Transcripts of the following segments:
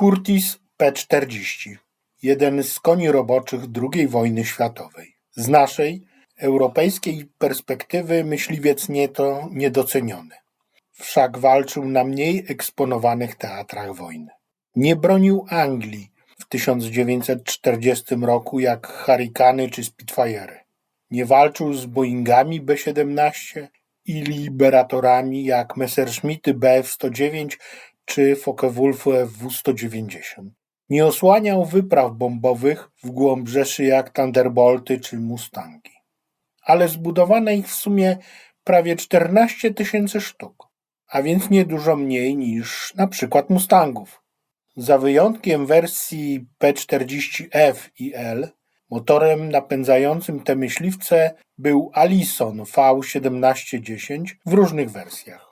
Curtiss P-40 – jeden z koni roboczych II wojny światowej. Z naszej, europejskiej perspektywy myśliwiec nieto niedoceniony. Wszak walczył na mniej eksponowanych teatrach wojny. Nie bronił Anglii w 1940 roku jak Harikany czy Spitfire'y. Nie walczył z Boeingami B-17 i Liberatorami jak Messerschmitty Bf-109 czy Focke-Wulfy Fw-190. Nie osłaniał wypraw bombowych w głąb Rzeszy jak Thunderbolty czy Mustangi. Ale zbudowano ich w sumie prawie 14 tysięcy sztuk, a więc nie dużo mniej niż na przykład Mustangów. Za wyjątkiem wersji P40F i L, motorem napędzającym te myśliwce był Allison V1710 w różnych wersjach.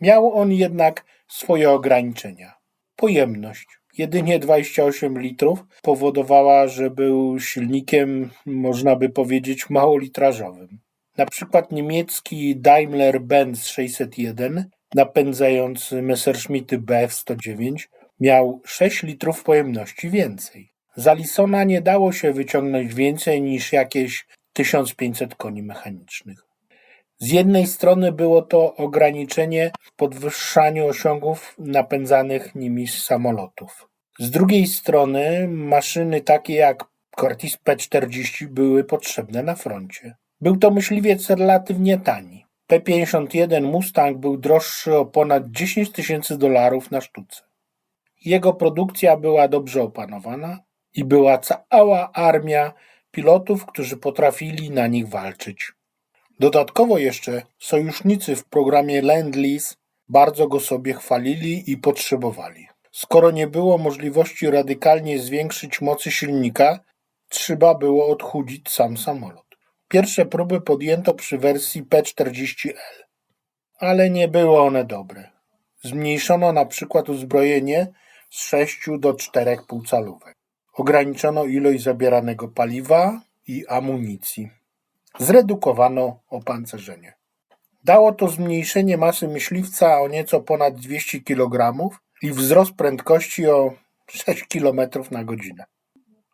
Miał on jednak swoje ograniczenia. Pojemność jedynie 28 litrów powodowała, że był silnikiem, można by powiedzieć, małolitrażowym. Na przykład niemiecki Daimler-Benz 601 napędzający Messerschmitty Bf-109 miał 6 litrów pojemności więcej. Z Allisona nie dało się wyciągnąć więcej niż jakieś 1500 koni mechanicznych. Z jednej strony było to ograniczenie w podwyższaniu osiągów napędzanych nimi samolotów. Z drugiej strony maszyny takie jak Curtiss P-40 były potrzebne na froncie. Był to myśliwiec relatywnie tani. P-51 Mustang był droższy o ponad 10 tysięcy dolarów na sztuce. Jego produkcja była dobrze opanowana i była cała armia pilotów, którzy potrafili na nich walczyć. Dodatkowo jeszcze sojusznicy w programie Lend-Lease bardzo go sobie chwalili i potrzebowali. Skoro nie było możliwości radykalnie zwiększyć mocy silnika, trzeba było odchudzić sam samolot. Pierwsze próby podjęto przy wersji P-40L, ale nie były one dobre. Zmniejszono na przykład uzbrojenie z 6 do 4 półcalówek. Ograniczono ilość zabieranego paliwa i amunicji. Zredukowano opancerzenie. Dało to zmniejszenie masy myśliwca o nieco ponad 200 kg i wzrost prędkości o 6 km na godzinę.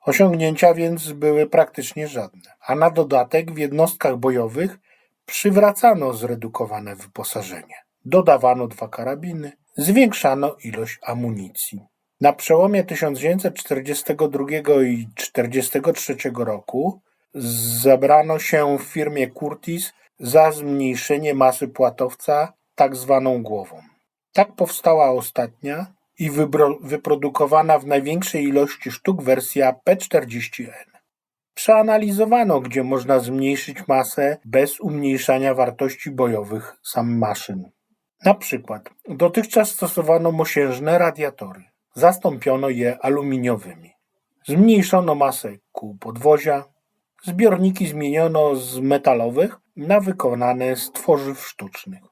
Osiągnięcia więc były praktycznie żadne, a na dodatek w jednostkach bojowych przywracano zredukowane wyposażenie. Dodawano dwa karabiny, zwiększano ilość amunicji. Na przełomie 1942 i 1943 roku zebrano się w firmie Curtis za zmniejszenie masy płatowca tak zwaną głową. Tak powstała ostatnia i wyprodukowana w największej ilości sztuk wersja P40N. Przeanalizowano, gdzie można zmniejszyć masę bez umniejszania wartości bojowych sam maszyn. Na przykład dotychczas stosowano mosiężne radiatory. Zastąpiono je aluminiowymi. Zmniejszono masę kół podwozia. Zbiorniki zmieniono z metalowych na wykonane z tworzyw sztucznych.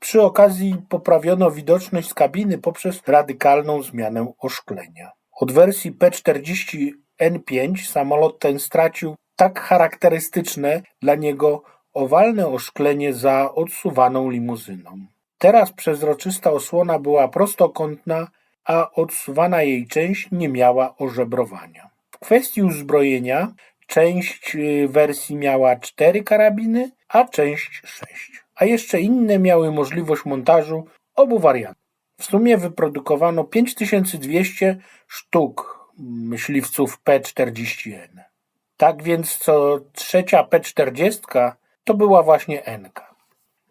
Przy okazji poprawiono widoczność z kabiny poprzez radykalną zmianę oszklenia. Od wersji P-40N5 samolot ten stracił tak charakterystyczne dla niego owalne oszklenie za odsuwaną limuzyną. Teraz przezroczysta osłona była prostokątna, a odsuwana jej część nie miała ożebrowania. W kwestii uzbrojenia część y, wersji miała cztery karabiny, a część sześć a jeszcze inne miały możliwość montażu obu wariantów. W sumie wyprodukowano 5200 sztuk myśliwców P-40N. Tak więc co trzecia P-40 to była właśnie NK.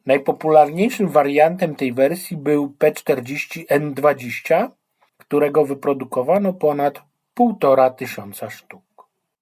Najpopularniejszym wariantem tej wersji był P-40N20, którego wyprodukowano ponad 1,5 tysiąca sztuk.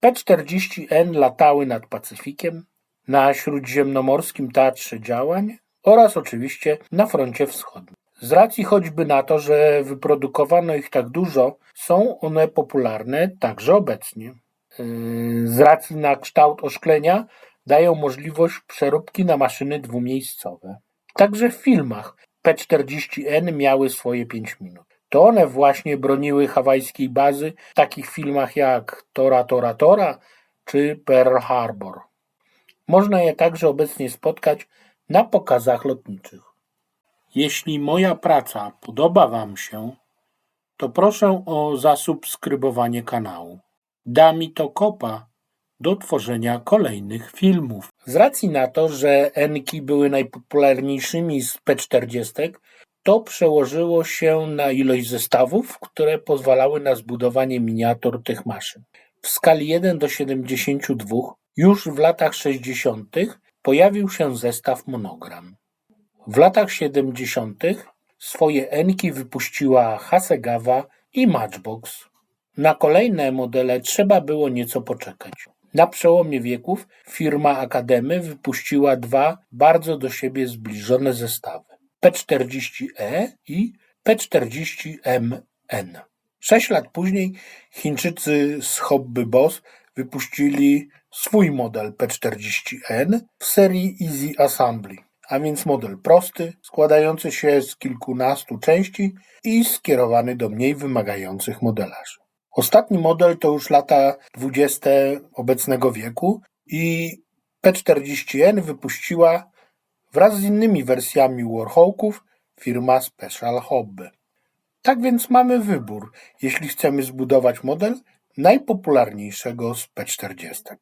P-40N latały nad Pacyfikiem, na śródziemnomorskim teatrze działań oraz oczywiście na froncie wschodnim. Z racji choćby na to, że wyprodukowano ich tak dużo, są one popularne także obecnie. Yy, z racji na kształt oszklenia dają możliwość przeróbki na maszyny dwumiejscowe. Także w filmach P-40N miały swoje 5 minut. To one właśnie broniły hawajskiej bazy w takich filmach jak Tora Tora Tora czy Pearl Harbor. Można je także obecnie spotkać na pokazach lotniczych. Jeśli moja praca podoba Wam się, to proszę o zasubskrybowanie kanału. Da mi to kopa do tworzenia kolejnych filmów. Z racji na to, że Enki były najpopularniejszymi z P40, to przełożyło się na ilość zestawów, które pozwalały na zbudowanie miniatur tych maszyn. W skali 1 do 72 już w latach 60. pojawił się zestaw monogram. W latach 70. swoje Enki wypuściła Hasegawa i Matchbox. Na kolejne modele trzeba było nieco poczekać. Na przełomie wieków firma Akademy wypuściła dwa bardzo do siebie zbliżone zestawy P40E i P40MN. Sześć lat później Chińczycy z Hobby Boss wypuścili swój model P40N w serii Easy Assembly, a więc model prosty, składający się z kilkunastu części i skierowany do mniej wymagających modelarzy. Ostatni model to już lata 20 obecnego wieku i P40N wypuściła wraz z innymi wersjami Warhawków firma Special Hobby. Tak więc mamy wybór, jeśli chcemy zbudować model najpopularniejszego z P40.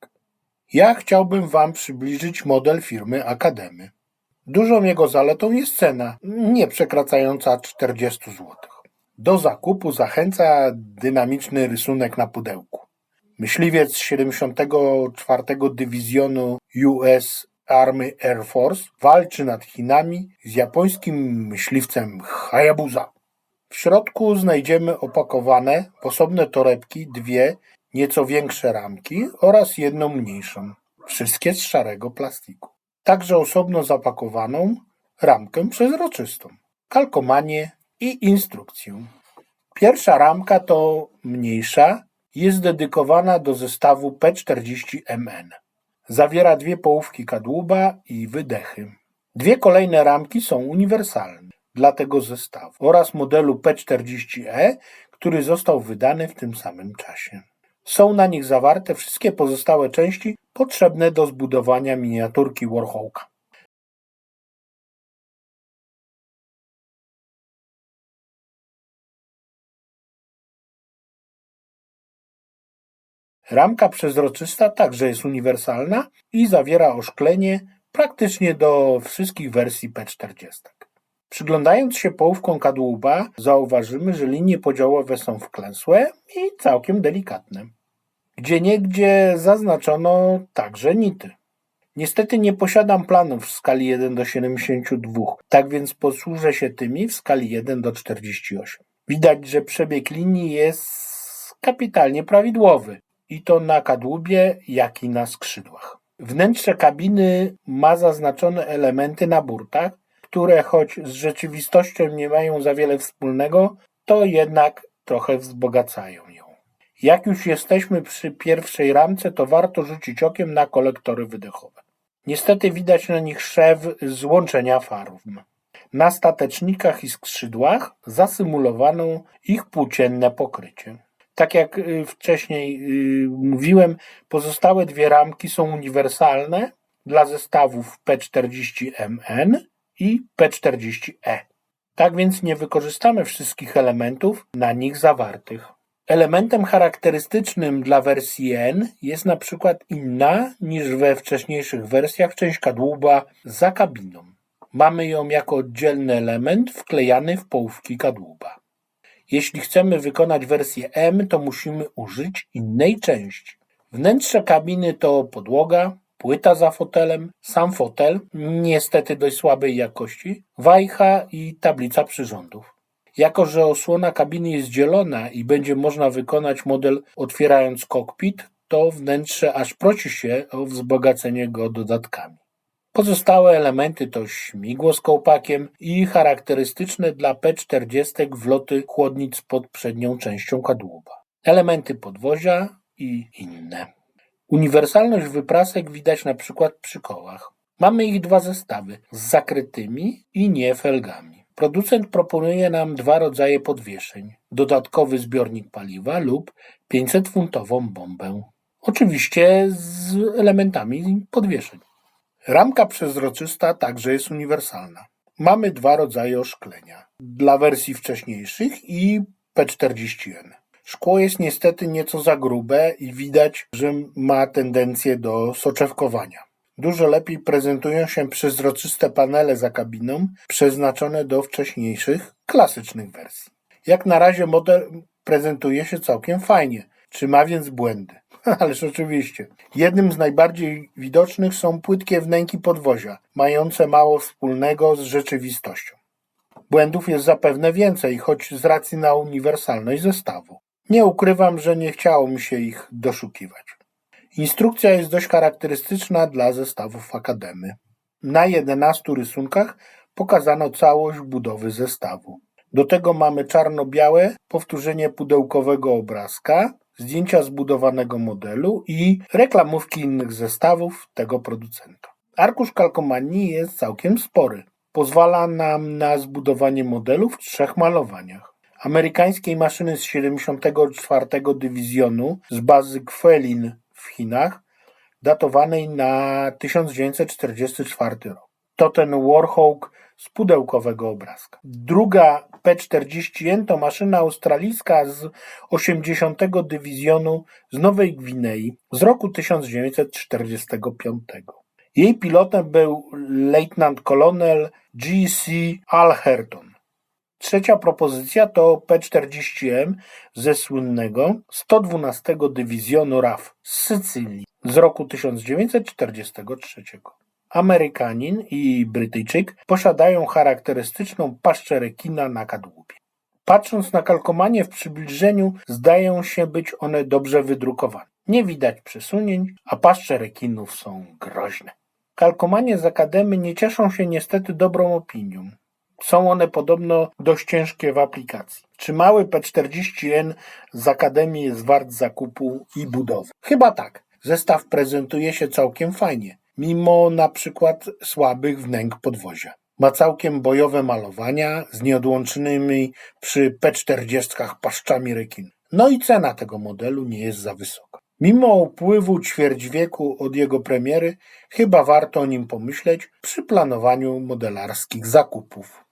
Ja chciałbym Wam przybliżyć model firmy Akademy. Dużą jego zaletą jest cena, nie przekraczająca 40 zł. Do zakupu zachęca dynamiczny rysunek na pudełku. Myśliwiec 74. Dywizjonu US Army Air Force walczy nad Chinami z japońskim myśliwcem Hayabusa. W środku znajdziemy opakowane w osobne torebki dwie nieco większe ramki oraz jedną mniejszą, wszystkie z szarego plastiku. Także osobno zapakowaną ramkę przezroczystą, kalkomanię i instrukcję. Pierwsza ramka to mniejsza, jest dedykowana do zestawu P40MN. Zawiera dwie połówki kadłuba i wydechy. Dwie kolejne ramki są uniwersalne dla tego zestawu oraz modelu P40E, który został wydany w tym samym czasie. Są na nich zawarte wszystkie pozostałe części potrzebne do zbudowania miniaturki Warhawka. Ramka przezroczysta także jest uniwersalna i zawiera oszklenie praktycznie do wszystkich wersji P40. Przyglądając się połówkom kadłuba, zauważymy, że linie podziałowe są wklęsłe i całkiem delikatne. Gdzieniegdzie zaznaczono także nity. Niestety nie posiadam planów w skali 1 do 72, tak więc posłużę się tymi w skali 1 do 48. Widać, że przebieg linii jest kapitalnie prawidłowy i to na kadłubie, jak i na skrzydłach. Wnętrze kabiny ma zaznaczone elementy na burtach, które choć z rzeczywistością nie mają za wiele wspólnego, to jednak trochę wzbogacają ją. Jak już jesteśmy przy pierwszej ramce, to warto rzucić okiem na kolektory wydechowe. Niestety widać na nich szew złączenia farm. Na statecznikach i skrzydłach zasymulowano ich płócienne pokrycie. Tak jak y, wcześniej y, mówiłem, pozostałe dwie ramki są uniwersalne dla zestawów P40MN i P40E. Tak więc nie wykorzystamy wszystkich elementów na nich zawartych. Elementem charakterystycznym dla wersji N jest na przykład inna niż we wcześniejszych wersjach część kadłuba za kabiną. Mamy ją jako oddzielny element wklejany w połówki kadłuba. Jeśli chcemy wykonać wersję M, to musimy użyć innej części. Wnętrze kabiny to podłoga, płyta za fotelem, sam fotel, niestety dość słabej jakości, wajcha i tablica przyrządów. Jako, że osłona kabiny jest dzielona i będzie można wykonać model otwierając kokpit, to wnętrze aż prosi się o wzbogacenie go dodatkami. Pozostałe elementy to śmigło z kołpakiem i charakterystyczne dla P40 wloty chłodnic pod przednią częścią kadłuba. Elementy podwozia i inne. Uniwersalność wyprasek widać na przykład przy kołach. Mamy ich dwa zestawy z zakrytymi i nie felgami. Producent proponuje nam dwa rodzaje podwieszeń: dodatkowy zbiornik paliwa lub 500-funtową bombę. Oczywiście z elementami podwieszeń. Ramka przezroczysta także jest uniwersalna. Mamy dwa rodzaje oszklenia. Dla wersji wcześniejszych i P40N. Szkło jest niestety nieco za grube i widać, że ma tendencję do soczewkowania. Dużo lepiej prezentują się przezroczyste panele za kabiną, przeznaczone do wcześniejszych, klasycznych wersji. Jak na razie model prezentuje się całkiem fajnie. Czy ma więc błędy? Ależ oczywiście. Jednym z najbardziej widocznych są płytkie wnęki podwozia, mające mało wspólnego z rzeczywistością. Błędów jest zapewne więcej, choć z racji na uniwersalność zestawu. Nie ukrywam, że nie chciało mi się ich doszukiwać. Instrukcja jest dość charakterystyczna dla zestawów Akademy. Na 11 rysunkach pokazano całość budowy zestawu. Do tego mamy czarno-białe powtórzenie pudełkowego obrazka, zdjęcia zbudowanego modelu i reklamówki innych zestawów tego producenta. Arkusz kalkomanii jest całkiem spory. Pozwala nam na zbudowanie modelu w trzech malowaniach. Amerykańskiej maszyny z 74 Dywizjonu z bazy Kwelin w Chinach, datowanej na 1944 rok. To ten Warhawk z pudełkowego obrazka. Druga P-40N to maszyna australijska z 80 Dywizjonu z Nowej Gwinei z roku 1945. Jej pilotem był lejtnant kolonel G.C. Alherton. Trzecia propozycja to P-40M ze słynnego 112 Dywizjonu RAF z Sycylii z roku 1943. Amerykanin i Brytyjczyk posiadają charakterystyczną paszczę rekina na kadłubie. Patrząc na kalkomanie w przybliżeniu, zdają się być one dobrze wydrukowane. Nie widać przesunięć, a paszcze rekinów są groźne. Kalkomanie z Akademy nie cieszą się niestety dobrą opinią. Są one podobno dość ciężkie w aplikacji. Czy mały P40N z Akademii jest wart zakupu i budowy? Chyba tak. Zestaw prezentuje się całkiem fajnie, mimo na przykład słabych wnęk podwozia. Ma całkiem bojowe malowania z nieodłącznymi przy P40 paszczami rekin. No i cena tego modelu nie jest za wysoka. Mimo upływu ćwierć wieku od jego premiery, chyba warto o nim pomyśleć przy planowaniu modelarskich zakupów.